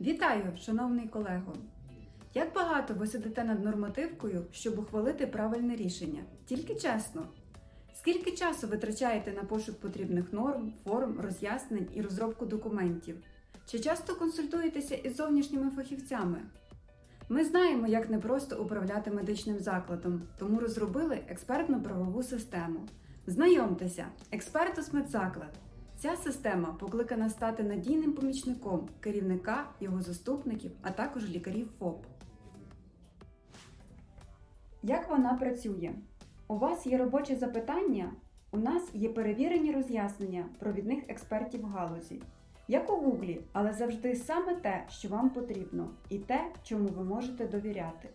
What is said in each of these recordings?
Вітаю, шановний колего! Як багато ви сидите над нормативкою, щоб ухвалити правильне рішення? Тільки чесно. Скільки часу витрачаєте на пошук потрібних норм, форм, роз'яснень і розробку документів? Чи часто консультуєтеся із зовнішніми фахівцями? Ми знаємо, як непросто управляти медичним закладом, тому розробили експертну правову систему. Знайомтеся, експертус медзаклад. Ця система покликана стати надійним помічником керівника, його заступників, а також лікарів ФОП. Як вона працює? У вас є робочі запитання? У нас є перевірені роз'яснення провідних експертів галузі. Як у Гуглі, але завжди саме те, що вам потрібно, і те, чому ви можете довіряти.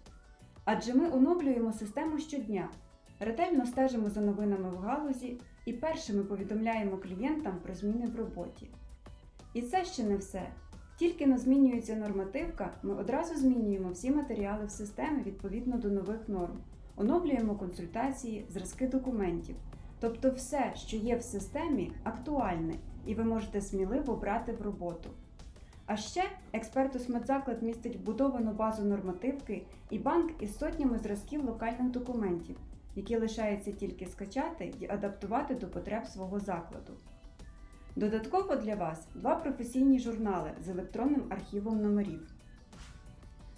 Адже ми оновлюємо систему щодня, ретельно стежимо за новинами в галузі і першими повідомляємо клієнтам про зміни в роботі. І це ще не все. Тільки но змінюється нормативка, ми одразу змінюємо всі матеріали в системі відповідно до нових норм, оновлюємо консультації, зразки документів. Тобто все, що є в системі, актуальне, і ви можете сміливо брати в роботу. А ще експертус медзаклад містить вбудовану базу нормативки і банк із сотнями зразків локальних документів, які лишається тільки скачати і адаптувати до потреб свого закладу. Додатково для вас два професійні журнали з електронним архівом номерів.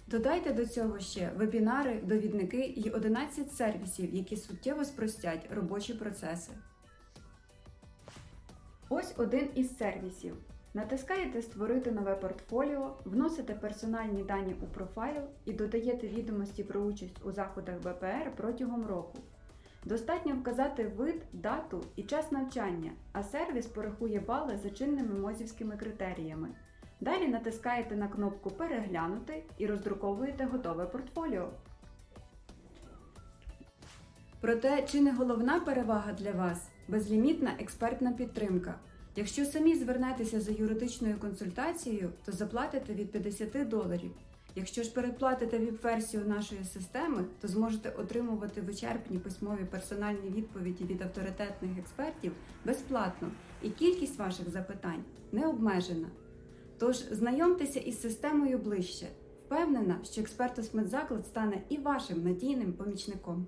Додайте до цього ще вебінари, довідники і 11 сервісів, які суттєво спростять робочі процеси. Ось один із сервісів. Натискаєте Створити нове портфоліо, вносите персональні дані у профайл і додаєте відомості про участь у заходах БПР протягом року. Достатньо вказати вид, дату і час навчання, а сервіс порахує бали за чинними мозівськими критеріями. Далі натискаєте на кнопку Переглянути і роздруковуєте готове портфоліо. Проте, чи не головна перевага для вас безлімітна експертна підтримка? Якщо самі звернетеся за юридичною консультацією, то заплатите від 50 доларів. Якщо ж передплатите віп-версію нашої системи, то зможете отримувати вичерпні письмові персональні відповіді від авторитетних експертів безплатно, і кількість ваших запитань не обмежена. Тож знайомтеся із системою ближче. Впевнена, що експертус медзаклад стане і вашим надійним помічником.